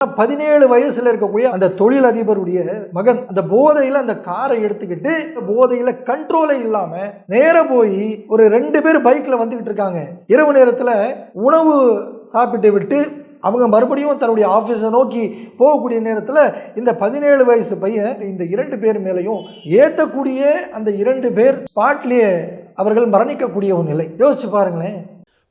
பதினேழு வயசுல இருக்கக்கூடிய அந்த தொழிலதிபருடைய மகன் அந்த போதையில அந்த காரை எடுத்துக்கிட்டு போதையில கண்ட்ரோலே இல்லாம நேர போய் ஒரு ரெண்டு பேர் பைக்ல வந்துகிட்டு இருக்காங்க. இரவு நேரத்துல உணவு சாப்பிட்டு விட்டு அவங்க மறுபடியும் தன்னுடைய ஆஃபீஸை நோக்கி போகக்கூடிய நேரத்தில் இந்த பதினேழு வயசு பையன் இந்த இரண்டு பேர் மேலேயும் ஏற்றக்கூடிய அந்த இரண்டு பேர் ஸ்பாட்லேயே அவர்கள் மரணிக்கக்கூடிய ஒரு நிலை. யோசிச்சு பாருங்களேன்.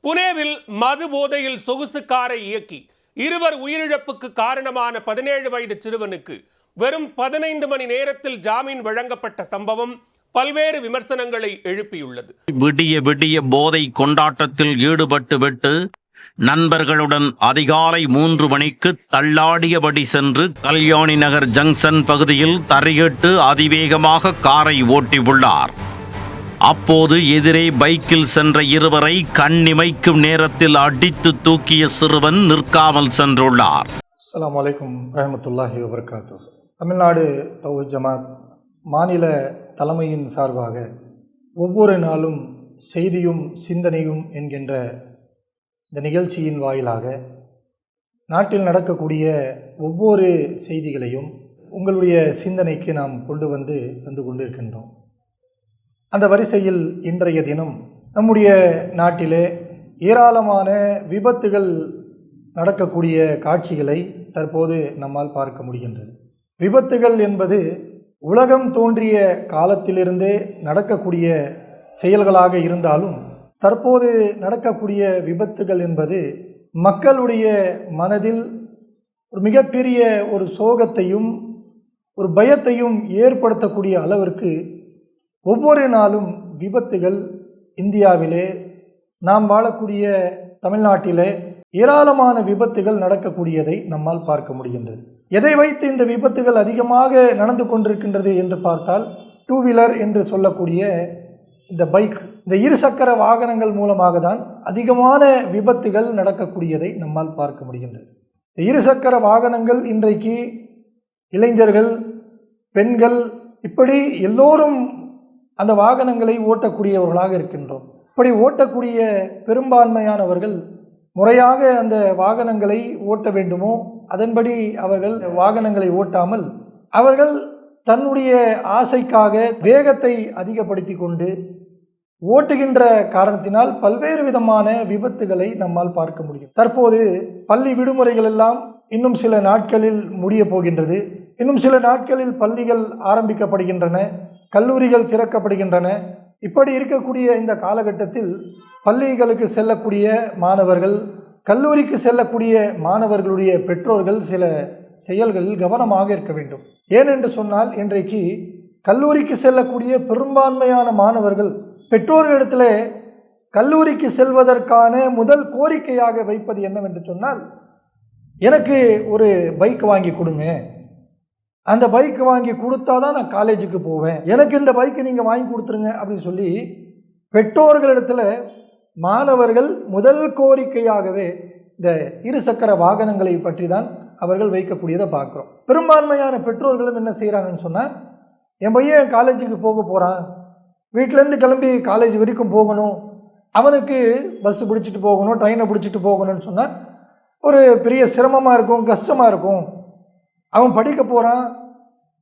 புனேவில் மது போதையில் சொகுசு காரை இயக்கி இருவர் உயிரிழப்புக்கு காரணமான பதினேழு வயது சிறுவனுக்கு வெறும் பதினைந்து மணி நேரத்தில் ஜாமீன் வழங்கப்பட்ட சம்பவம் பல்வேறு விமர்சனங்களை எழுப்பியுள்ளது. விடிய விடிய போதை கொண்டாட்டத்தில் ஈடுபட்டு விட்டு நண்பர்களுடன் அதிகாலை மூன்று மணிக்கு தள்ளாடியபடி சென்று கல்யாணி நகர் ஜங்ஷன் பகுதியில் தரையிட்டு அதிவேகமாக காரை ஓட்டியுள்ளார். அப்போது எதிரே பைக்கில் சென்ற இருவரை கண்ணிமைக்கும் நேரத்தில் அடித்து தூக்கிய சிறுவன் நிற்காமல் சென்றுள்ளார். அஸ்லாம் அலைக்கும் ரஹமத்துல்லாஹி வபர்காத்து தமிழ்நாடு தௌஹ் ஜமாத் மாநில தலைமையின் சார்பாக ஒவ்வொரு நாளும் செய்தியும் சிந்தனையும் என்கின்ற இந்த நிகழ்ச்சியின் வாயிலாக நாட்டில் நடக்கக்கூடிய ஒவ்வொரு செய்திகளையும் உங்களுடைய சிந்தனைக்கு நாம் கொண்டு வந்து தந்து கொண்டிருக்கின்றோம். அந்த வரிசையில் இன்றைய தினம் நம்முடைய நாட்டிலே ஏராளமான விபத்துகள் நடக்கக்கூடிய காட்சிகளை தற்போது நம்மால் பார்க்க முடிகின்றது. விபத்துகள் என்பது உலகம் தோன்றிய காலத்திலிருந்தே நடக்கக்கூடிய செயல்களாக இருந்தாலும் தற்போது நடக்கக்கூடிய விபத்துகள் என்பது மக்களுடைய மனதில் ஒரு மிகப்பெரிய ஒரு சோகத்தையும் ஒரு பயத்தையும் ஏற்படுத்தக்கூடிய அளவிற்கு ஒவ்வொரு நாளும் விபத்துகள் இந்தியாவிலே நாம் வாழக்கூடிய தமிழ்நாட்டிலே ஏராளமான விபத்துகள் நடக்கக்கூடியதை நம்மால் பார்க்க முடிகின்றது. எதை வைத்து இந்த விபத்துகள் அதிகமாக நடந்து கொண்டிருக்கின்றது என்று பார்த்தால் டூ வீலர் என்று சொல்லக்கூடிய இந்த பைக் இந்த இருசக்கர வாகனங்கள் மூலமாக தான் அதிகமான விபத்துகள் நடக்கக்கூடியதை நம்மால் பார்க்க முடிகின்றது. இந்த இருசக்கர வாகனங்கள் இன்றைக்கு இளைஞர்கள் பெண்கள் இப்படி எல்லோரும் அந்த வாகனங்களை ஓட்டக்கூடியவர்களாக இருக்கின்றோம். இப்படி ஓட்டக்கூடிய பெரும்பான்மையானவர்கள் முறையாக அந்த வாகனங்களை ஓட்ட வேண்டுமோ அதன்படி அவர்கள் வாகனங்களை ஓட்டாமல் அவர்கள் தன்னுடைய ஆசைக்காக வேகத்தை அதிகப்படுத்தி கொண்டு ஓட்டுகின்ற காரணத்தினால் பல்வேறு விதமான விபத்துகளை நம்மால் பார்க்க முடியும். தற்போது பள்ளி விடுமுறைகள் எல்லாம் இன்னும் சில நாட்களில் முடிய போகின்றது. இன்னும் சில நாட்களில் பள்ளிகள் ஆரம்பிக்கப்படுகின்றன. கல்லூரிகள் திறக்கப்படுகின்றன. இப்படி இருக்கக்கூடிய இந்த காலகட்டத்தில் பள்ளிகளுக்கு செல்லக்கூடிய மாணவர்கள் கல்லூரிக்கு செல்லக்கூடிய மாணவர்களுடைய பெற்றோர்கள் சில செயல்களில் கவனமாக இருக்க வேண்டும். ஏனென்று சொன்னால் இன்றைக்கு கல்லூரிக்கு செல்லக்கூடிய பெரும்பான்மையான மாணவர்கள் பெற்றோர்களிடத்தில் கல்லூரிக்கு செல்வதற்கான முதல் கோரிக்கையாக வைப்பது என்னவென்று சொன்னால் எனக்கு ஒரு பைக் வாங்கி கொடுங்க. அந்த பைக் வாங்கி கொடுத்தா தான் நான் காலேஜுக்கு போவேன். எனக்கு இந்த பைக்கை நீங்கள் வாங்கி கொடுத்துருங்க அப்படின்னு சொல்லி பெற்றோர்களிடத்தில் மாணவர்கள் முதல் கோரிக்கையாகவே இந்த இருசக்கர வாகனங்களை பற்றி தான் அவர்கள் வைக்கக்கூடியதை பார்க்குறோம். பெரும்பான்மையான பெற்றோர்களும் என்ன செய்கிறாங்கன்னு சொன்னால் என் பையன் காலேஜுக்கு போக போகிறான் வீட்டிலேருந்து கிளம்பி காலேஜ் வரைக்கும் போகணும். அவனுக்கு பஸ்ஸு பிடிச்சிட்டு போகணும் ட்ரெயினை பிடிச்சிட்டு போகணும்னு சொன்னால் ஒரு பெரிய சிரமமாக இருக்கும் கஷ்டமாக இருக்கும். அவன் படிக்க போகிறான்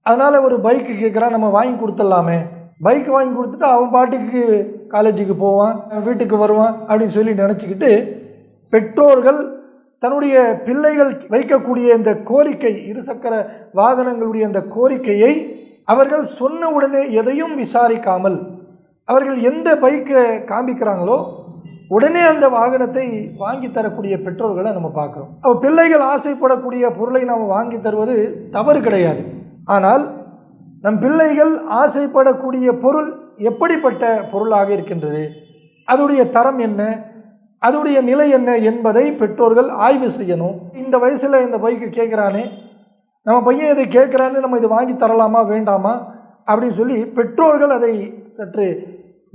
அதனால் ஒரு பைக்கு கேட்குறான் நம்ம வாங்கி கொடுத்துடலாமே. பைக் வாங்கி கொடுத்துட்டு அவன் பாட்டுக்கு காலேஜுக்கு போவான் வீட்டுக்கு வருவான் அப்படின்னு சொல்லி நினச்சிக்கிட்டு பெற்றோர்கள் தன்னுடைய பிள்ளைகள் வைக்கக்கூடிய இந்த கோரிக்கை இருசக்கர வாகனங்களுடைய அந்த கோரிக்கையை அவர்கள் சொன்ன உடனே எதையும் விசாரிக்காமல் அவர்கள் எந்த பைக்கை காண்பிக்கிறாங்களோ உடனே அந்த வாகனத்தை வாங்கி தரக்கூடிய பெற்றோர்களை நம்ம பார்க்குறோம். அப்போ பிள்ளைகள் ஆசைப்படக்கூடிய பொருளை நாம் வாங்கி தருவது தவறு கிடையாது. ஆனால் நம் பிள்ளைகள் ஆசைப்படக்கூடிய பொருள் எப்படிப்பட்ட பொருளாக இருக்கின்றது? அதோடைய தரம் என்ன? அதோடைய நிலை என்ன என்பதை பெற்றோர்கள் ஆய்வு செய்யணும். இந்த வயசில் இந்த பைக்கு கேட்குறானே நம்ம பையன் இதை கேட்குறான்னு நம்ம இதை வாங்கி தரலாமா வேண்டாமா அப்படின்னு சொல்லி பெற்றோர்கள் அதை சற்று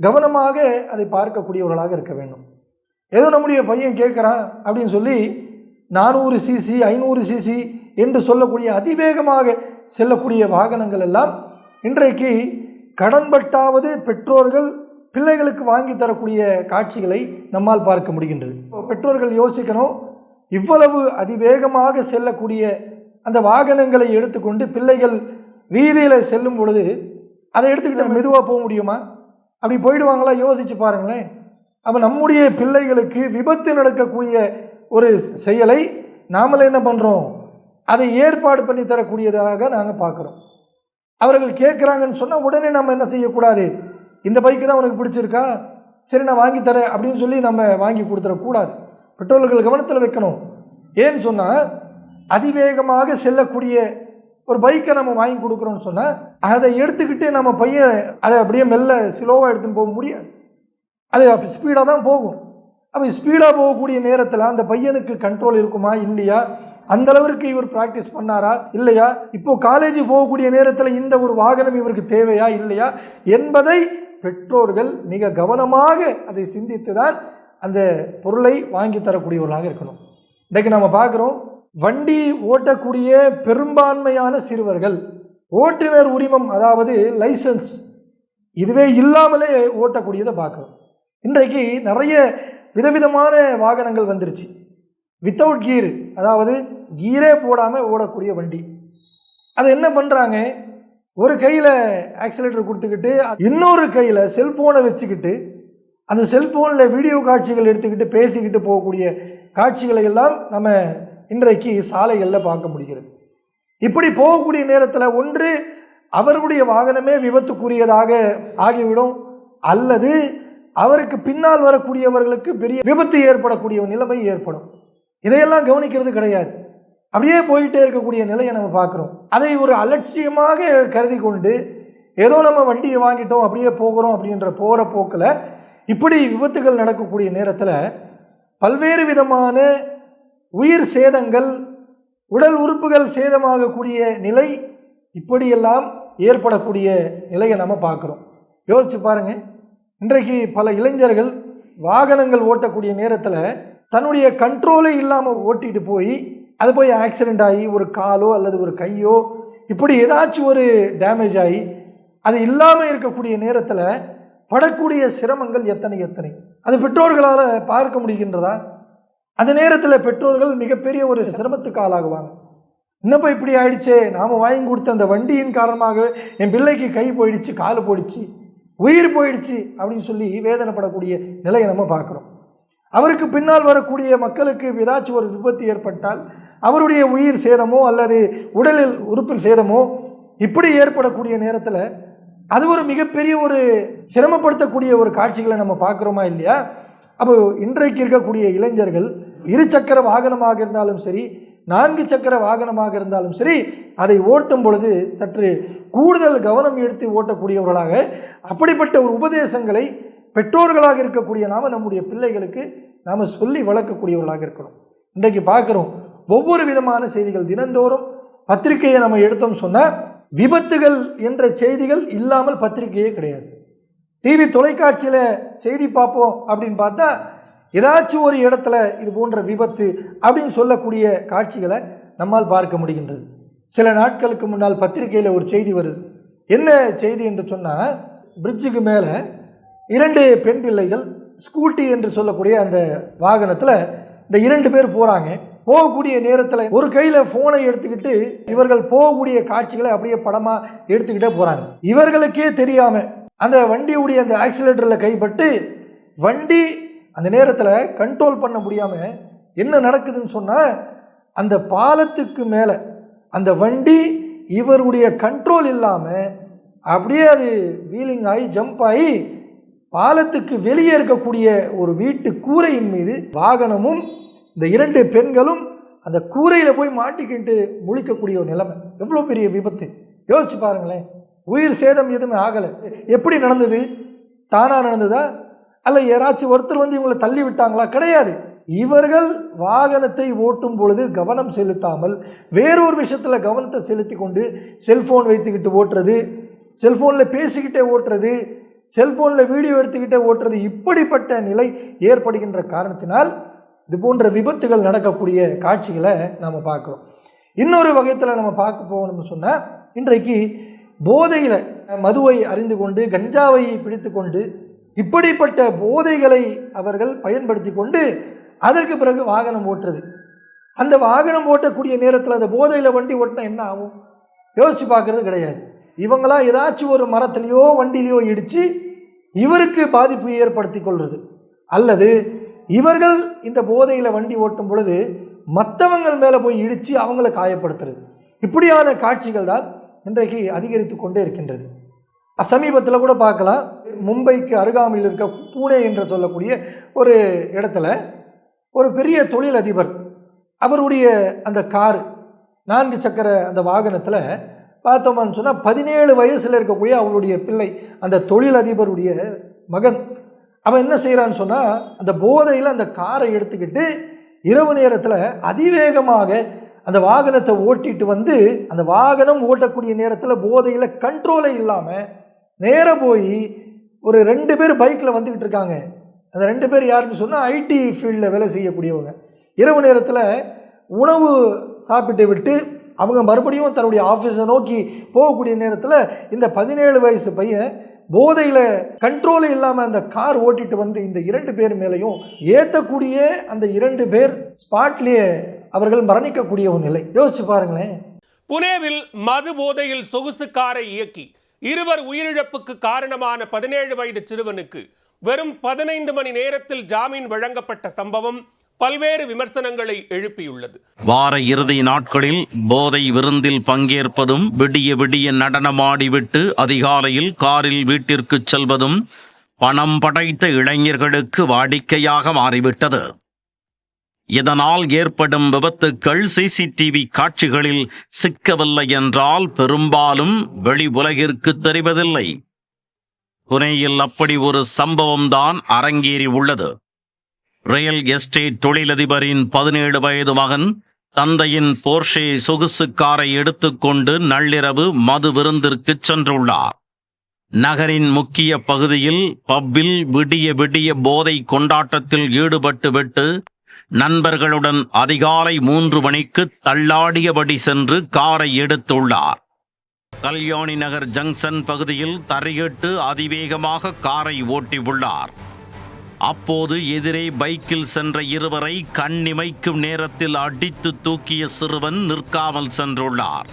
கவனமாக அதை பார்க்கக்கூடியவர்களாக இருக்க வேண்டும். ஏதோ நம்முடைய பையன் கேட்குறான் அப்படின்னு சொல்லி நானூறு சிசி ஐநூறு சிசி என்று சொல்லக்கூடிய அதிவேகமாக செல்லக்கூடிய வாகனங்கள் எல்லாம் இன்றைக்கு கடன்பட்டாவது பெற்றோர்கள் பிள்ளைகளுக்கு வாங்கி தரக்கூடிய காட்சிகளை நம்மால் பார்க்க முடிகின்றது. இப்போ பெற்றோர்கள் யோசிக்கணும் இவ்வளவு அதிவேகமாக செல்லக்கூடிய அந்த வாகனங்களை எடுத்துக்கொண்டு பிள்ளைகள் வீதியில் செல்லும் பொழுது அதை எடுத்துக்கிட்டு மெதுவாக போக முடியுமா? அப்படி போயிடுவாங்களா? யோசிச்சு பாருங்களேன். அப்போ நம்முடைய பிள்ளைகளுக்கு விபத்து நடக்கக்கூடிய ஒரு செயலை நாமளே என்ன பண்ணுறோம் அதை ஏற்பாடு பண்ணி தரக்கூடியதாக நாங்கள் பார்க்குறோம். அவர்கள் கேட்குறாங்கன்னு சொன்னால் உடனே நம்ம என்ன செய்யக்கூடாது? இந்த பைக்கு தான் உனக்கு பிடிச்சிருக்கா? சரி நான் வாங்கி தரேன் அப்படின்னு சொல்லி நம்ம வாங்கி கொடுத்துடக்கூடாது. பெற்றோர்கள் கவனத்தில் வைக்கணும். ஏன்னு சொன்னால் அதிவேகமாக செல்லக்கூடிய ஒரு பைக்கை நம்ம வாங்கி கொடுக்குறோன்னு சொன்னால் அதை எடுத்துக்கிட்டு நம்ம பையன் அதை அப்படியே மெல்ல ஸ்லோவாக எடுத்துன்னு போக முடியாது. அது ஸ்பீடாக தான் போகும். அப்போ ஸ்பீடாக போகக்கூடிய நேரத்தில் அந்த பையனுக்கு கண்ட்ரோல் இருக்குமா? இல்லையா? அந்த அளவிற்கு இவர் ப்ராக்டிஸ் பண்ணாரா? இல்லையா? இப்போ காலேஜ் போகக்கூடிய நேரத்தில் இந்த ஒரு வாகனம் இவருக்கு தேவையா? இல்லையா? என்பதை பெற்றோர்கள் மிக கவனமாக அதை சிந்தித்து தான் அந்த பொருளை வாங்கி தரக்கூடியவர்களாக இருக்கணும். இன்றைக்கு நம்ம பார்க்குறோம் வண்டி ஓட்டக்கூடிய பெரும்பான்மையான சிறுவர்கள் ஓட்டுநர் உரிமம் அதாவது லைசன்ஸ் இதுவே இல்லாமலே ஓட்டக்கூடியதை பார்க்குறோம். இன்றைக்கு நிறைய விதவிதமான வாகனங்கள் வந்துருச்சு. வித்தவுட் கீர் அதாவது கீரே போடாமல் ஓடக்கூடிய வண்டி. அதை என்ன பண்ணுறாங்க ஒரு கையில் ஆக்சிலேட்டர் கொடுத்துக்கிட்டு இன்னொரு கையில் செல்ஃபோனை வச்சுக்கிட்டு அந்த செல்ஃபோனில் வீடியோ காட்சிகள் எடுத்துக்கிட்டு பேசிக்கிட்டு போகக்கூடிய காட்சிகளை எல்லாம் நம்ம இன்றைக்கு சாலைகளில் பார்க்க முடிகிறது. இப்படி போகக்கூடிய நேரத்தில் ஒன்று அவருடைய வாகனமே விபத்துக்குரியதாக ஆகிவிடும். அல்லது அவருக்கு பின்னால் வரக்கூடியவர்களுக்கு பெரிய விபத்து ஏற்படக்கூடிய நிலைமை ஏற்படும். இதையெல்லாம் கவனிக்கிறது கிடையாது. அப்படியே போயிட்டே இருக்கக்கூடிய நிலையை நம்ம பார்க்குறோம். அதை ஒரு அலட்சியமாக கருதி கொண்டு ஏதோ நம்ம வண்டியை வாங்கிட்டோம் அப்படியே போகிறோம் அப்படின்ற போகிற போக்கில் இப்படி விபத்துகள் நடக்கக்கூடிய நேரத்தில் பல்வேறு விதமான உயிர் சேதங்கள் உடல் உறுப்புகள் சேதமாகக்கூடிய நிலை இப்படியெல்லாம் ஏற்படக்கூடிய நிலையை நம்ம பார்க்குறோம். யோசிச்சு பாருங்கள் இன்றைக்கு பல இளைஞர்கள் வாகனங்கள் ஓட்டக்கூடிய நேரத்தில் தன்னுடைய கண்ட்ரோலே இல்லாமல் ஓட்டிகிட்டு போய் அது போய் ஆக்சிடெண்ட் ஆகி ஒரு காலோ அல்லது ஒரு கையோ இப்படி ஏதாச்சும் ஒரு டேமேஜ் ஆகி அது இல்லாமல் இருக்கக்கூடிய நேரத்தில் படக்கூடிய சிரமங்கள் எத்தனை எத்தனை? அது பெற்றோர்களால் பார்க்க முடிகின்றதா? அந்த நேரத்தில் பெற்றோர்கள் மிகப்பெரிய ஒரு சிரமத்துக்கு ஆளாகுவாங்க. என்னப்போ இப்படி ஆயிடுச்சே? நாம் வாங்கி கொடுத்த அந்த வண்டியின் காரணமாக என் பிள்ளைக்கு கை போயிடுச்சு கால் போயிடுச்சு உயிர் போயிடுச்சு அப்படின்னு சொல்லி வேதனைப்படக்கூடிய நிலையை நம்ம பார்க்குறோம். அவருக்கு பின்னால் வரக்கூடிய மக்களுக்கு ஏதாச்சும் ஒரு விபத்து ஏற்பட்டால் அவருடைய உயிர் சேதமோ அல்லது உடலில் உறுப்பில் சேதமோ இப்படி ஏற்படக்கூடிய நேரத்தில் அது ஒரு மிகப்பெரிய ஒரு சிரமப்படுத்தக்கூடிய ஒரு காட்சிகளை நம்ம பார்க்குறோமா இல்லையா? அப்போ இன்றைக்கு இருக்கக்கூடிய இளைஞர்கள் இருசக்கர வாகனமாக இருந்தாலும் சரி நான்கு சக்கர வாகனமாக இருந்தாலும் சரி அதை ஓட்டும் பொழுது சற்று கூடுதல் கவனம் எடுத்து ஓட்டக்கூடியவர்களாக அப்படிப்பட்ட ஒரு உபதேசங்களை பெற்றோர்களாக இருக்கக்கூடிய நாம் நம்முடைய பிள்ளைகளுக்கு நாம் சொல்லி வளர்க்கக்கூடியவர்களாக இருக்கணும். இன்றைக்கு பார்க்குறோம் ஒவ்வொரு விதமான செய்திகள் தினந்தோறும் பத்திரிகையை நம்ம எடுத்தோம் சொன்னால் விபத்துகள் என்ற செய்திகள் இல்லாமல் பத்திரிகையே கிடையாது. டிவி தொலைக்காட்சியில் செய்தி பார்ப்போம் அப்படின்னு பார்த்தா ஏதாச்சும் ஒரு இடத்துல இது போன்ற விபத்து அப்படின்னு சொல்லக்கூடிய காட்சிகளை நம்மால் பார்க்க முடிகின்றது. சில நாட்களுக்கு முன்னால் பத்திரிகையில் ஒரு செய்தி வருது. என்ன செய்தி என்று சொன்னால் பிரிட்ஜுக்கு மேலே இரண்டு பெண் பிள்ளைகள் ஸ்கூட்டி என்று சொல்லக்கூடிய அந்த வாகனத்தில் இந்த இரண்டு பேர் போகிறாங்க போகக்கூடிய நேரத்தில் ஒரு கையில் ஃபோனை எடுத்துக்கிட்டு இவர்கள் போகக்கூடிய காட்சிகளை அப்படியே படமாக எடுத்துக்கிட்டே போகிறாங்க இவர்களுக்கே தெரியாமல் அந்த வண்டியுடைய அந்த ஆக்சிலேட்டரில் கைப்பட்டு வண்டி அந்த நேரத்தில் கண்ட்ரோல் பண்ண முடியாமல் என்ன நடக்குதுன்னு சொன்னால் அந்த பாலத்துக்கு மேலே அந்த வண்டி இவருடைய கண்ட்ரோல் இல்லாமல் அப்படியே அது வீலிங் ஆகி ஜம்ப் ஆகி பாலத்துக்கு வெளியே இருக்கக்கூடிய ஒரு வீட்டு கூரையின் மீது வாகனமும் இந்த இரண்டு பெண்களும் அந்த கூரையில் போய் மாட்டிக்கிட்டு முழிக்கக்கூடிய ஒரு நிலைமை. எவ்வளோ பெரிய விபத்து? யோசிச்சு பாருங்களேன். உயிர் சேதம் எதுவுமே ஆகலை. எப்படி நடந்தது? தானாக நடந்ததா? அல்ல யாராச்சும் ஒருத்தர் வந்து இவங்களை தள்ளி விட்டாங்களா? கிடையாது. இவர்கள் வாகனத்தை ஓட்டும் பொழுது கவனம் செலுத்தாமல் வேறொரு விஷயத்தில் கவனத்தை செலுத்தி கொண்டு செல்ஃபோன் வைத்துக்கிட்டு ஓட்டுறது செல்ஃபோனில் பேசிக்கிட்டே ஓட்டுறது செல்ஃபோனில் வீடியோ எடுத்துக்கிட்டே ஓட்டுறது இப்படிப்பட்ட நிலை ஏற்படுகின்ற காரணத்தினால் இது போன்ற விபத்துகள் நடக்கக்கூடிய காட்சிகளை நாம் பார்க்குறோம். இன்னொரு வகையத்தில் நம்ம பார்க்க போகணும்னு சொன்னால் இன்றைக்கு போதையில் மதுவை அறிந்து கொண்டு கஞ்சாவை பிடித்து கொண்டு இப்படிப்பட்ட போதைகளை அவர்கள் பயன்படுத்தி கொண்டு அதற்கு பிறகு வாகனம் ஓட்டுறது. அந்த வாகனம் ஓட்டக்கூடிய நேரத்தில் அந்த போதையில் வண்டி ஓட்டினா என்ன ஆகும்? யோசித்து பார்க்குறது கிடையாது. இவங்களா ஏதாச்சும் ஒரு மரத்துலேயோ வண்டிலேயோ இடித்து இவருக்கு பாதிப்பு ஏற்படுத்தி கொள்வது. அல்லது இவர்கள் இந்த போதையில் வண்டி ஓட்டும் பொழுது மற்றவங்கள் மேலே போய் இடித்து அவங்கள காயப்படுத்துறது. இப்படியான காட்சிகள் தான் இன்றைக்கு அதிகரித்து கொண்டே இருக்கின்றது. சமீபத்தில் கூட பார்க்கலாம். மும்பைக்கு அருகாமையில் இருக்க பூனே என்று சொல்லக்கூடிய ஒரு இடத்துல ஒரு பெரிய தொழிலதிபர் அவருடைய அந்த கார் நான்கு சக்கர அந்த வாகனத்தில் பார்த்தோம்னு சொன்னால் பதினேழு வயசில் இருக்கக்கூடிய அவருடைய பிள்ளை அந்த தொழிலதிபருடைய மகன். அவன் என்ன செய்கிறான்னு சொன்னால் அந்த போதையில் அந்த காரை எடுத்துக்கிட்டு இரவு நேரத்தில் அதிவேகமாக அந்த வாகனத்தை ஓட்டிட்டு வந்து அந்த வாகனம் ஓட்டக்கூடிய நேரத்தில் போதையில் கண்ட்ரோலே இல்லாமல் நேராக போய் ஒரு ரெண்டு பேர் பைக்கில் வந்துக்கிட்டு இருக்காங்க. அந்த ரெண்டு பேர் யாருன்னு சொன்னால் ஐடி ஃபீல்டில் வேலை செய்யக்கூடியவங்க. இரவு நேரத்தில் உணவு சாப்பிட்டு விட்டு அவங்க மறுபடியும் தன்னுடைய ஆஃபீஸை நோக்கி போகக்கூடிய நேரத்தில் இந்த பதினேழு வயசு பையன் போதையில் கண்ட்ரோலே இல்லாமல் அந்த கார் ஓட்டிட்டு வந்து இந்த இரண்டு பேர் மேலேயும் ஏற்றக்கூடிய அந்த இரண்டு பேர் ஸ்பாட்லேயே அவர்கள் மரணிக்கக்கூடிய ஒரு நிலை. யோசிச்சு பாருங்களேன். புனேவில் மது போதையில் சொகுசு காரை இயக்கி இருவர் உயிரிழப்புக்கு காரணமான பதினேழு வயது சிறுவனுக்கு வெறும் பதினைந்து மணி நேரத்தில் ஜாமீன் வழங்கப்பட்ட சம்பவம் பல்வேறு விமர்சனங்களை எழுப்பியுள்ளது. வார இறுதி நாட்களில் போதை விருந்தில் பங்கேற்பதும் விடிய விடிய நடனமாடிவிட்டு அதிகாலையில் காரில் வீட்டிற்குச் செல்வதும் பணம் படைத்த இளைஞர்களுக்கு வாடிக்கையாக மாறிவிட்டது. இதனால் ஏற்படும் விபத்துக்கள் சிசிடிவி காட்சிகளில் சிக்கவில்லை என்றால் பெரும்பாலும் வெளி உலகிற்கு தெரிவதில்லை. புனேயில் அப்படி ஒரு சம்பவம்தான் அரங்கேறி உள்ளது. ரியல் எஸ்டேட் தொழிலதிபரின் பதினேழு வயது மகன் தந்தையின் போர்ஷே சொகுசு காரை எடுத்துக்கொண்டு நள்ளிரவு மது விருந்திற்கு சென்றுள்ளார். நகரின் முக்கிய பகுதியில் பப்பில் விடிய விடிய போதை கொண்டாட்டத்தில் ஈடுபட்டுவிட்டு நண்பர்களுடன் அதிகாலை மூன்று மணிக்கு தள்ளாடியபடி சென்று காரை எடுத்துள்ளார். கல்யாணி நகர் ஜங்ஷன் பகுதியில் தரையிட்டு அதிவேகமாக காரை ஓட்டியுள்ளார். அப்போது எதிரே பைக்கில் சென்ற இருவரை கண்ணிமைக்கும் நேரத்தில் அடித்து தூக்கிய சிறுவன் நிற்காமல் சென்றுள்ளார்.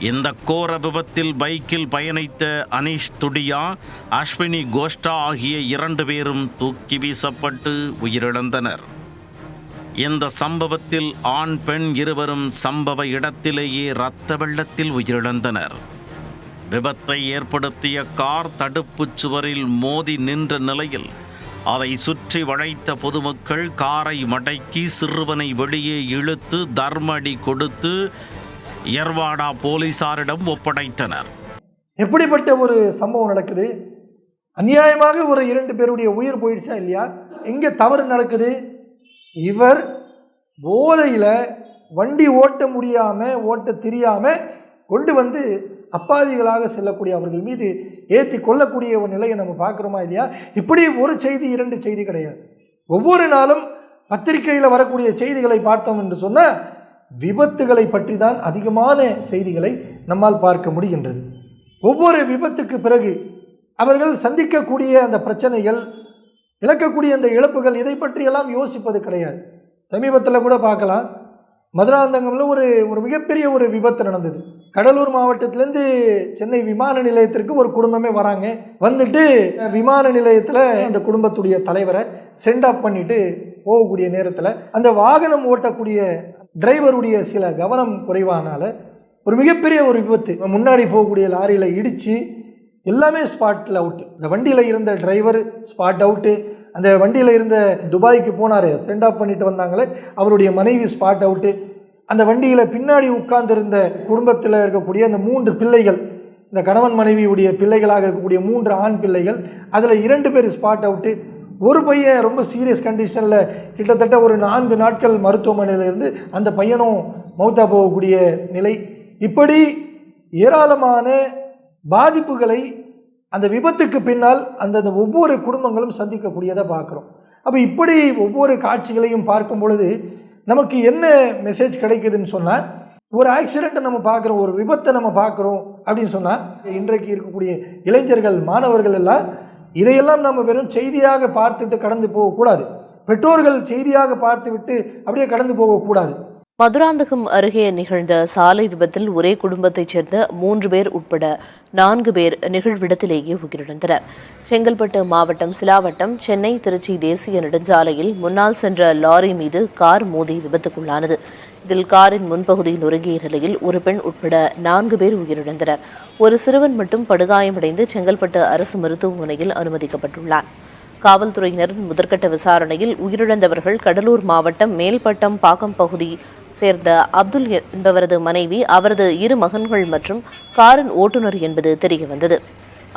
இந்த கோர விபத்தில் பைக்கில் பயணித்த அனீஷ் துடியா அஸ்வினி கோஷ்டா ஆகிய இரண்டு பேரும் தூக்கி வீசப்பட்டு உயிரிழந்தனர். இந்த சம்பவத்தில் ஆண் பெண் இருவரும் சம்பவ இடத்திலேயே இரத்த வெள்ளத்தில் உயிரிழந்தனர். விபத்தை ஏற்படுத்திய கார் தடுப்புச் சுவரில் மோதி நின்ற நிலையில் அதை சுற்றி வளைத்த பொதுமக்கள் காரை மடக்கி சிறுவனை வெளியே இழுத்து தர்மடி கொடுத்து எர்வாடா போலீசாரிடம் ஒப்படைத்தனர். எப்படிப்பட்ட ஒரு சம்பவம் நடக்குது? அநியாயமாக ஒரு இரண்டு பேருடைய உயிர் போயிடுச்சா இல்லையா? எங்கே தவறு நடக்குது? இவர் போதையில் வண்டி ஓட்ட முடியாமல் ஓட்ட தெரியாமல் கொண்டு வந்து அப்பாவிகளாக செல்லக்கூடிய அவர்கள் மீது ஏற்றி கொள்ளக்கூடிய ஒரு நிலையை நம்ம பார்க்குறோமா இல்லையா? இப்படி ஒரு செய்தி இரண்டு செய்தி கிடையாது. ஒவ்வொரு நாளும் பத்திரிகையில் வரக்கூடிய செய்திகளை பார்த்தோம் என்று சொன்னால் விபத்துகளை பற்றி தான் அதிகமான செய்திகளை நம்மால் பார்க்க முடிகின்றது. ஒவ்வொரு விபத்துக்கு பிறகு அவர்கள் சந்திக்கக்கூடிய அந்த பிரச்சனைகள் இழக்கக்கூடிய அந்த இழப்புகள் இதை பற்றியெல்லாம் யோசிப்பது கிடையாது. சமீபத்தில் கூட பார்க்கலாம். மதுராந்தகமில் ஒரு ஒரு மிகப்பெரிய ஒரு விபத்து நடந்தது. கடலூர் மாவட்டத்திலேருந்து சென்னை விமான நிலையத்திற்கு ஒரு குடும்பமே வராங்க. வந்துட்டு விமான நிலையத்தில் அந்த குடும்பத்துடைய தலைவரை சென்ட் ஆஃப் பண்ணிட்டு போகக்கூடிய நேரத்தில் அந்த வாகனம் ஓட்டக்கூடிய டிரைவருடைய சில கவனம் குறைவானால் ஒரு மிகப்பெரிய ஒரு விபத்து. முன்னாடி போகக்கூடிய லாரியில் இடித்து எல்லாமே ஸ்பாட்டில் அவுட்டு இந்த வண்டியில் இருந்த டிரைவர் ஸ்பாட் அவுட்டு அந்த வண்டியில் இருந்த துபாய்க்கு போனார் சென்ட் ஆஃப் பண்ணிட்டு வந்தாங்களே அவருடைய மனைவி ஸ்பாட் அவுட்டு அந்த வண்டியில் பின்னாடி உட்கார்ந்திருந்த குடும்பத்தில் இருக்கக்கூடிய அந்த மூன்று பிள்ளைகள் இந்த கணவன் மனைவியுடைய பிள்ளைகளாக இருக்கக்கூடிய மூன்று ஆண் பிள்ளைகள் அதில் இரண்டு பேர் ஸ்பாட் அவுட்டு ஒரு பையன் ரொம்ப சீரியஸ் கண்டிஷனில் கிட்டத்தட்ட ஒரு நான்கு நாட்கள் மருத்துவமனையில் இருந்து அந்த பையனும் மௌத்தா போகக்கூடிய நிலை. இப்படி ஏராளமான பாதிப்புகளை அந்த விபத்துக்கு பின்னால் அந்தந்த ஒவ்வொரு குடும்பங்களும் சந்திக்கக்கூடியதை பார்க்குறோம். அப்போ இப்படி ஒவ்வொரு காட்சிகளையும் பார்க்கும் பொழுது நமக்கு என்ன மெசேஜ் கிடைக்குதுன்னு சொன்னால் ஒரு ஆக்சிடெண்ட்டை நம்ம பார்க்குறோம் ஒரு விபத்தை நம்ம பார்க்குறோம் அப்படின்னு சொன்னால் இன்றைக்கு இருக்கக்கூடிய இளைஞர்கள் மாணவர்கள் எல்லாம் இதையெல்லாம் நம்ம வெறும் செய்தியாக பார்த்துட்டு கடந்து போகக்கூடாது. பெற்றோர்கள் செய்தியாக பார்த்துவிட்டு அப்படியே கடந்து போகக்கூடாது. மதுராந்தகம் அருகே நிகழ்ந்த சாலை விபத்தில் ஒரே குடும்பத்தைச் சேர்ந்த மூன்று பேர் உட்பட நான்கு பேர் நிகழ்விடத்திலேயே உயிரிழந்தனர். செங்கல்பட்டு மாவட்டம் சிலாவட்டம் சென்னை திருச்சி தேசிய நெடுஞ்சாலையில் முன்னால் சென்ற லாரி மீது கார் மோதி விபத்துக்குள்ளானது. இதில் காரின் முன்பகுதி நொறுங்கிய நிலையில் ஒரு பெண் உட்பட நான்கு பேர் உயிரிழந்தனர். ஒரு சிறுவன் மட்டும் படுகாயமடைந்து செங்கல்பட்டு அரசு மருத்துவமனையில் அனுமதிக்கப்பட்டுள்ளார் காவல்துறையினரின் முதற்கட்ட விசாரணையில் உயிரிழந்தவர்கள் கடலூர் மாவட்டம் மேல்பட்டம் பாக்கம் பகுதி சேர்ந்த அப்துல் என்பவரது மனைவி அவரது இரு மகன்கள் மற்றும் காரின் ஓட்டுநர் என்பது தெரியவந்தது.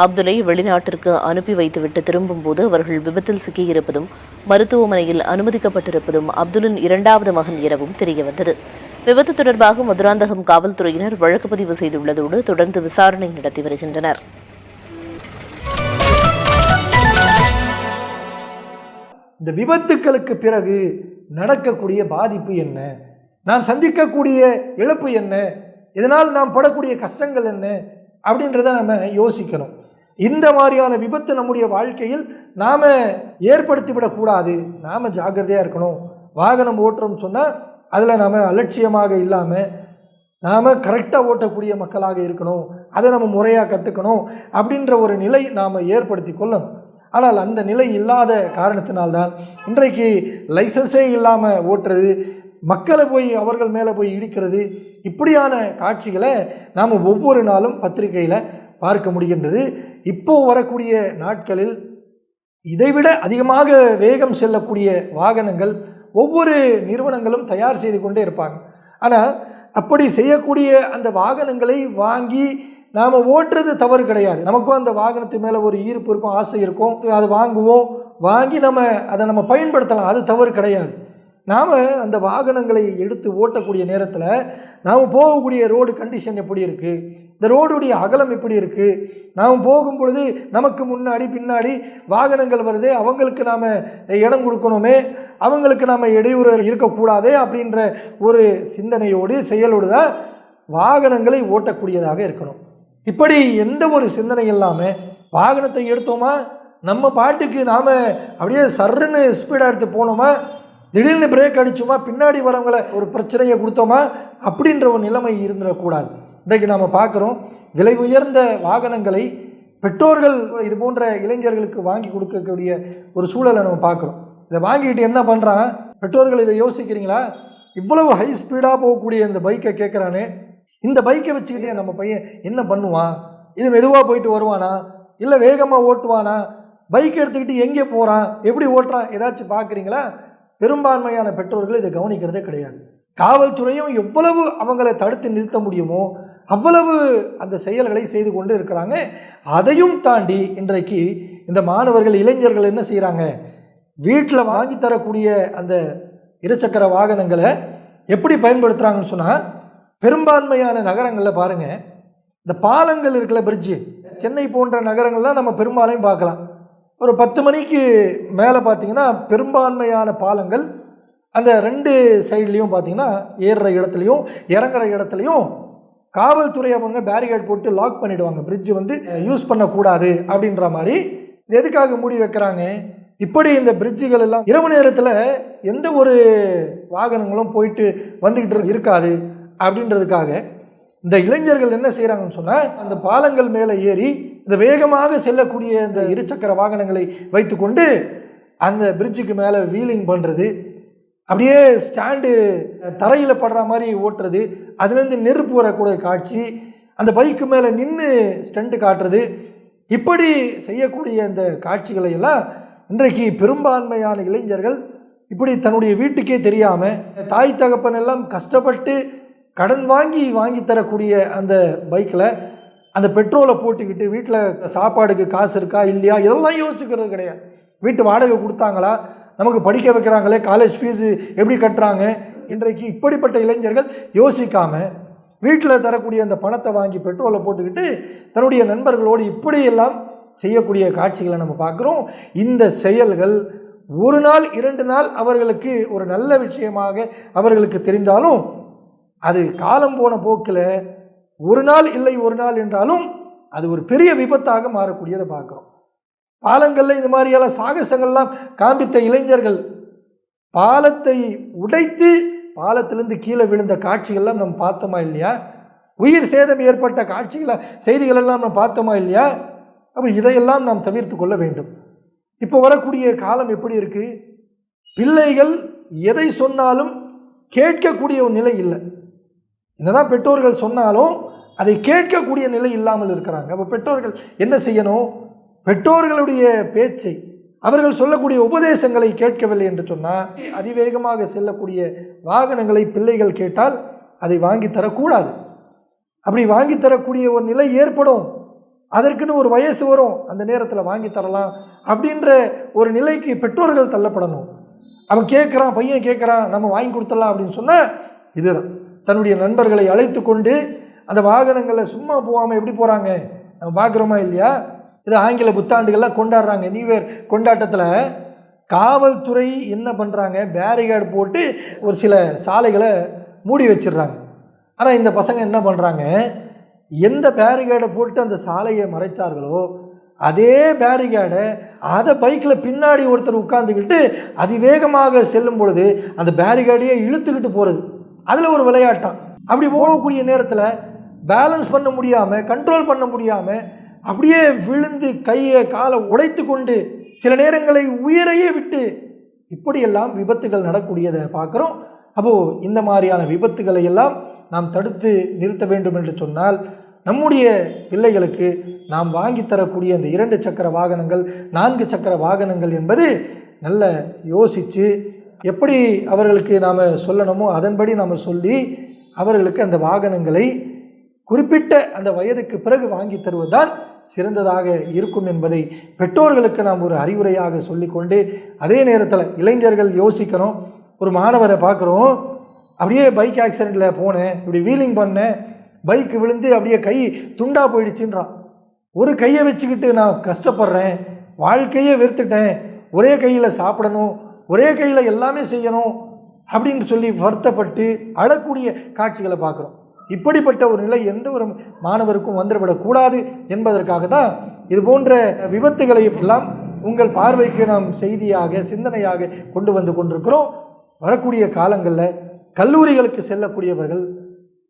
அப்துலை வெளிநாட்டிற்கு அனுப்பி வைத்துவிட்டு திரும்பும்போது அவர்கள் விபத்தில் சிக்கியிருப்பதும் மருத்துவமனையில் அனுமதிக்கப்பட்டிருப்பதும் அப்துலின் இரண்டாவது மகன் எனவும் தெரியவந்தது. விபத்து தொடர்பாக மதுராந்தகம் காவல்துறையினர் வழக்கு பதிவு செய்துள்ளதோடு தொடர்ந்து விசாரணை நடத்தி வருகின்றனர். இந்த விபத்துக்களுக்கு பிறகு நடக்கக்கூடிய பாதிப்பு என்ன? நான் சந்திக்கக்கூடிய இழப்பு என்ன? இதனால் நாம் படக்கூடிய கஷ்டங்கள் என்ன? அப்படின்றத நம்ம யோசிக்கணும். இந்த மாதிரியான விபத்து நம்முடைய வாழ்க்கையில் நாம் ஏற்படுத்திவிடக்கூடாது. நாம் ஜாக்கிரதையாக இருக்கணும். வாகனம் ஓட்டுறோம்னு சொன்னால் அதில் நாம் அலட்சியமாக இல்லாமல் நாம் கரெக்டாக ஓட்டக்கூடிய மக்களாக இருக்கணும். அதை நம்ம முறையாக கற்றுக்கணும் அப்படின்ற ஒரு நிலை நாம் ஏற்படுத்தி கொள்ளணும். ஆனால் அந்த நிலை இல்லாத காரணத்தினால்தான் இன்றைக்கு லைசன்ஸே இல்லாமல் ஓட்டுறது மக்களை போய் அவர்கள் மேலே போய் இடிக்கிறது இப்படியான காட்சிகளை நாம் ஒவ்வொரு நாளும் பத்திரிகையில் பார்க்க முடிகின்றது. இப்போ வரக்கூடிய நாட்களில் இதைவிட அதிகமாக வேகம் செல்லக்கூடிய வாகனங்கள் ஒவ்வொரு நிறுவனங்களும் தயார் செய்து கொண்டே இருப்பாங்க. ஆனால் அப்படி செய்யக்கூடிய அந்த வாகனங்களை வாங்கி நாம் ஓட்டுறது தவறு கிடையாது. நமக்கும் அந்த வாகனத்து மேலே ஒரு ஈர்ப்பு இருக்கும் ஆசை இருக்கும். அது வாங்குவோம் வாங்கி நம்ம அதை நம்ம பயன்படுத்தலாம். அது தவறு கிடையாது. நாம் அந்த வாகனங்களை எடுத்து ஓட்டக்கூடிய நேரத்தில் நாம் போகக்கூடிய ரோடு கண்டிஷன் எப்படி இருக்குது இந்த ரோடுடைய அகலம் எப்படி இருக்குது நாம் போகும் பொழுது நமக்கு முன்னாடி பின்னாடி வாகனங்கள் வருது அவங்களுக்கு நாம் இடம் கொடுக்கணுமே அவங்களுக்கு நாம் இடையூறு இருக்கக்கூடாதே அப்படின்ற ஒரு சிந்தனையோடு செயலோடு தான் வாகனங்களை ஓட்டக்கூடியதாக இருக்கணும். இப்படி எந்த ஒரு சிந்தனை இல்லாமல் வாகனத்தை எடுத்தோமா? நம்ம பாட்டுக்கு நாம் அப்படியே சர்ருன்னு ஸ்பீடாக எடுத்து போனோமா? திடீர்னு பிரேக் அடிச்சோமா பின்னாடி வரவங்களை ஒரு பிரச்சனையை கொடுத்தோமா அப்படின்ற ஒரு நிலைமை இருந்துடக்கூடாது. இன்றைக்கு நாம் பார்க்குறோம் விலை உயர்ந்த வாகனங்களை பெற்றோர்கள் இது போன்ற இளைஞர்களுக்கு வாங்கி கொடுக்கக்கூடிய ஒரு சூழலை நம்ம பார்க்குறோம். இதை வாங்கிட்டு என்ன பண்ணுறான் பெற்றோர்கள் இதை யோசிக்கிறீங்களா? இவ்வளவு ஹை ஸ்பீடாக போகக்கூடிய இந்த பைக்கை கேட்குறானே இந்த பைக்கை வச்சுக்கிட்டே நம்ம பையன் என்ன பண்ணுவான்? இது மெதுவாக போயிட்டு வருவானா? இல்லை வேகமாக ஓட்டுவானா? பைக் எடுத்துக்கிட்டு எங்கே போகிறான் எப்படி ஓட்டுறான்? ஏதாச்சும் பார்க்குறீங்களா? பெரும்பான்மையான பெற்றோர்கள் இதை கவனிக்கிறதே கிடையாது. காவல்துறையும் எவ்வளவு அவங்களை தடுத்து நிறுத்த முடியுமோ அவ்வளவு அந்த செயல்களை செய்து கொண்டு இருக்கிறாங்க. அதையும் தாண்டி இன்றைக்கு இந்த மாணவர்கள் இளைஞர்கள் என்ன செய்கிறாங்க வீட்டில் வாங்கி தரக்கூடிய அந்த இருசக்கர வாகனங்களை எப்படி பயன்படுத்துகிறாங்கன்னு சொன்னால் பெரும்பான்மையான நகரங்களில் பாருங்கள் இந்த பாலங்கள் இருக்கிற பிரிட்ஜு சென்னை போன்ற நகரங்கள்லாம் நம்ம பெரும்பாலையும் பார்க்கலாம். ஒரு பத்து மணிக்கு மேலே பார்த்தீங்கன்னா பெரும்பான்மையான பாலங்கள் அந்த ரெண்டு சைட்லேயும் பார்த்தீங்கன்னா ஏறுற இடத்துலையும் இறங்குற இடத்துலையும் காவல்துறை அவங்க பேரிகேட் போட்டு லாக் பண்ணிடுவாங்க. பிரிட்ஜ் வந்து யூஸ் பண்ணக்கூடாது அப்படின்ற மாதிரி. எதுக்காக மூடி வைக்கிறாங்க? இப்படி இந்த பிரிட்ஜுகள் எல்லாம் இரவு நேரத்தில் எந்த ஒரு வாகனங்களும் போயிட்டு வந்துக்கிட்டு இருக்காது அப்படின்றதுக்காக இந்த இளைஞர்கள் என்ன செய்கிறாங்கன்னு சொன்னால் அந்த பாலங்கள் மேலே ஏறி இந்த வேகமாக செல்லக்கூடிய இந்த இருசக்கர வாகனங்களை வைத்துக்கொண்டு அந்த பிரிட்ஜுக்கு மேலே வீலிங் பண்ணுறது அப்படியே ஸ்டாண்டு தரையில் படுற மாதிரி ஓட்டுறது அதுலேருந்து நெருப்பு வரக்கூடிய காட்சி அந்த பைக்கு மேலே நின்று ஸ்டண்ட்டு காட்டுறது இப்படி செய்யக்கூடிய இந்த காட்சிகளை எல்லாம் இன்றைக்கு பெரும்பான்மையான இளைஞர்கள் இப்படி தன்னுடைய வீட்டுக்கே தெரியாமல் தாய் தகப்பன் எல்லாம் கஷ்டப்பட்டு கடன் வாங்கி வாங்கி தரக்கூடிய அந்த பைக்கில் அந்த பெட்ரோலை போட்டுக்கிட்டு வீட்டில் சாப்பாடுக்கு காசு இருக்கா இல்லையா? இதெல்லாம் யோசிக்கிறது கிடையாது. வீட்டு வாடகை கொடுத்தாங்களா? நமக்கு படிக்க வைக்கிறாங்களே? காலேஜ் ஃபீஸு எப்படி கட்டுறாங்க? இன்றைக்கு இப்படிப்பட்ட இளைஞர்கள் யோசிக்காமல் வீட்டில் தரக்கூடிய அந்த பணத்தை வாங்கி பெட்ரோலை போட்டுக்கிட்டு தன்னுடைய நண்பர்களோடு இப்படியெல்லாம் செய்யக்கூடிய காட்சிகளை நம்ம பார்க்குறோம். இந்த செயல்கள் ஒரு நாள் இரண்டு நாள் அவர்களுக்கு ஒரு நல்ல விஷயமாக அவர்களுக்கு தெரிந்தாலும் அது காலம் போன போக்கில் ஒரு நாள் இல்லை ஒரு நாள் என்றாலும் அது ஒரு பெரிய விபத்தாக மாறக்கூடியதை பார்க்குறோம். பாலங்களில் இந்த மாதிரியெல்லாம் சாகசங்கள்லாம் காண்பித்த இளைஞர்கள் பாலத்தை உடைத்து பாலத்திலிருந்து கீழே விழுந்த காட்சிகள்லாம் நம்ம பார்த்தோமா இல்லையா? உயிர் சேதம் ஏற்பட்ட காட்சிகளை செய்திகளெல்லாம் நம்ம பார்த்தோமா இல்லையா? அப்போ இதையெல்லாம் நாம் தவிர்த்து கொள்ள வேண்டும். இப்போ வரக்கூடிய காலம் எப்படி இருக்குது பிள்ளைகள் எதை சொன்னாலும் கேட்கக்கூடிய ஒரு நிலை இல்லை. என்னதான் பெற்றோர்கள் சொன்னாலும் அதை கேட்கக்கூடிய நிலை இல்லாமல் இருக்கிறாங்க. அப்போ பெற்றோர்கள் என்ன செய்யணும்? பெற்றோர்களுடைய பேச்சை அவர்கள் சொல்லக்கூடிய உபதேசங்களை கேட்கவில்லை என்று சொன்னால் அதிவேகமாக செல்லக்கூடிய வாகனங்களை பிள்ளைகள் கேட்டால் அதை வாங்கி தரக்கூடாது. அப்படி வாங்கி தரக்கூடிய ஒரு நிலை ஏற்படும். அதற்குன்னு ஒரு வயசு வரும். அந்த நேரத்தில் வாங்கி தரலாம் அப்படின்ற ஒரு நிலைக்கு பெற்றோர்கள் தள்ளப்படணும். அவன் கேட்குறான் பையன் கேட்குறான் நம்ம வாங்கி கொடுத்துடலாம் அப்படின்னு சொன்னால் இதுதான். தன்னுடைய நண்பர்களை அழைத்து கொண்டு அந்த வாகனங்களில் சும்மா போகாமல் எப்படி போகிறாங்க நம்ம பார்க்குறோமா இல்லையா? இது ஆங்கில புத்தாண்டுகள்லாம் கொண்டாடுறாங்க. நியூ இயர் கொண்டாட்டத்தில் காவல்துறை என்ன பண்ணுறாங்க பேரிகார்டு போட்டு ஒரு சில சாலைகளை மூடி வச்சிடுறாங்க. ஆனால் இந்த பசங்க என்ன பண்ணுறாங்க எந்த பேரிகார்டை போட்டு அந்த சாலையை மறைத்தார்களோ அதே பேரிகார்டை அதை பைக்கில் பின்னாடி ஒருத்தர் உட்காந்துக்கிட்டு அதிவேகமாக செல்லும் பொழுது அந்த பேரிகார்டையே இழுத்துக்கிட்டு போகிறது அதில் ஒரு விளையாட்டம் அப்படி போகக்கூடிய நேரத்தில் பேலன்ஸ் பண்ண முடியாமல் கண்ட்ரோல் பண்ண முடியாமல் அப்படியே விழுந்து கையை காலை உடைத்து கொண்டு சில நேரங்களை உயிரையே விட்டு இப்படியெல்லாம் விபத்துகள் நடக்கூடியதை பார்க்குறோம். அப்போது இந்த மாதிரியான விபத்துகளை எல்லாம் நாம் தடுத்து நிறுத்த வேண்டும் என்று சொன்னால் நம்முடைய பிள்ளைகளுக்கு நாம் வாங்கி தரக்கூடிய இந்த இரண்டு சக்கர வாகனங்கள் நான்கு சக்கர வாகனங்கள் என்பது நல்ல யோசித்து எப்படி அவர்களுக்கு நாம் சொல்லணுமோ அதன்படி நாம் சொல்லி அவர்களுக்கு அந்த வாகனங்களை குறிப்பிட்ட அந்த வயதுக்கு பிறகு வாங்கி தருவதுதான் சிறந்ததாக இருக்கும் என்பதை பெற்றோர்களுக்கு நாம் ஒரு அறிவுரையாக சொல்லிக்கொண்டு அதே நேரத்தில் இளைஞர்கள் யோசிக்கணும். ஒரு மாணவரை பார்க்குறோம். அப்படியே பைக் ஆக்சிடெண்ட்டில் போனேன். இப்படி வீலிங் பண்ணேன். பைக்கு விழுந்து அப்படியே கை துண்டா போயிடுச்சுன்றான். ஒரு கையை வச்சுக்கிட்டு நான் கஷ்டப்படுறேன். வாழ்க்கையே வெறுத்துட்டேன். ஒரே கையில் சாப்பிடணும். ஒரே கையில் எல்லாமே செய்யணும் அப்படின்னு சொல்லி வருத்தப்பட்டு அழக்கூடிய காட்சிகளை பார்க்குறோம். இப்படிப்பட்ட ஒரு நிலை எந்த ஒரு மாணவருக்கும் வந்துவிடக்கூடாது என்பதற்காக தான் இது போன்ற விபத்துகளை எல்லாம் உங்கள் பார்வைக்கு நாம் செய்தியாக சிந்தனையாக கொண்டு வந்து கொண்டிருக்கிறோம். வரக்கூடிய காலங்களில் கல்லூரிகளுக்கு செல்லக்கூடியவர்கள்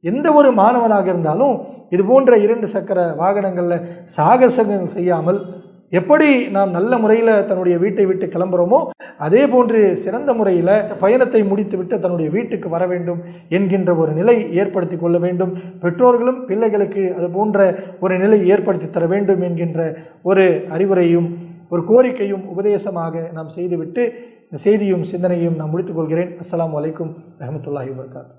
எந்த ஒரு மாணவனாக இருந்தாலும் இது போன்ற இரண்டு சக்கர வாகனங்களில் சாகசங்கள் செய்யாமல் எப்படி நாம் நல்ல முறையில் தன்னுடைய வீட்டை விட்டு கிளம்புறோமோ அதே போன்று சிறந்த முறையில் பயணத்தை முடித்துவிட்டு தன்னுடைய வீட்டுக்கு வர வேண்டும் என்கின்ற ஒரு நிலை ஏற்படுத்தி கொள்ள வேண்டும். பெற்றோர்களும் பிள்ளைகளுக்கு அது போன்ற ஒரு நிலை ஏற்படுத்தி தர வேண்டும் என்கின்ற ஒரு அறிவுரையும் ஒரு கோரிக்கையும் உபதேசமாக நாம் செய்துவிட்டு இந்த செய்தியும் சிந்தனையும் நான் முடித்துக் கொள்கிறேன். வலைக்கும் அலைக்கும் ரஹமத்துல்லாஹி வபரகாத்துஹு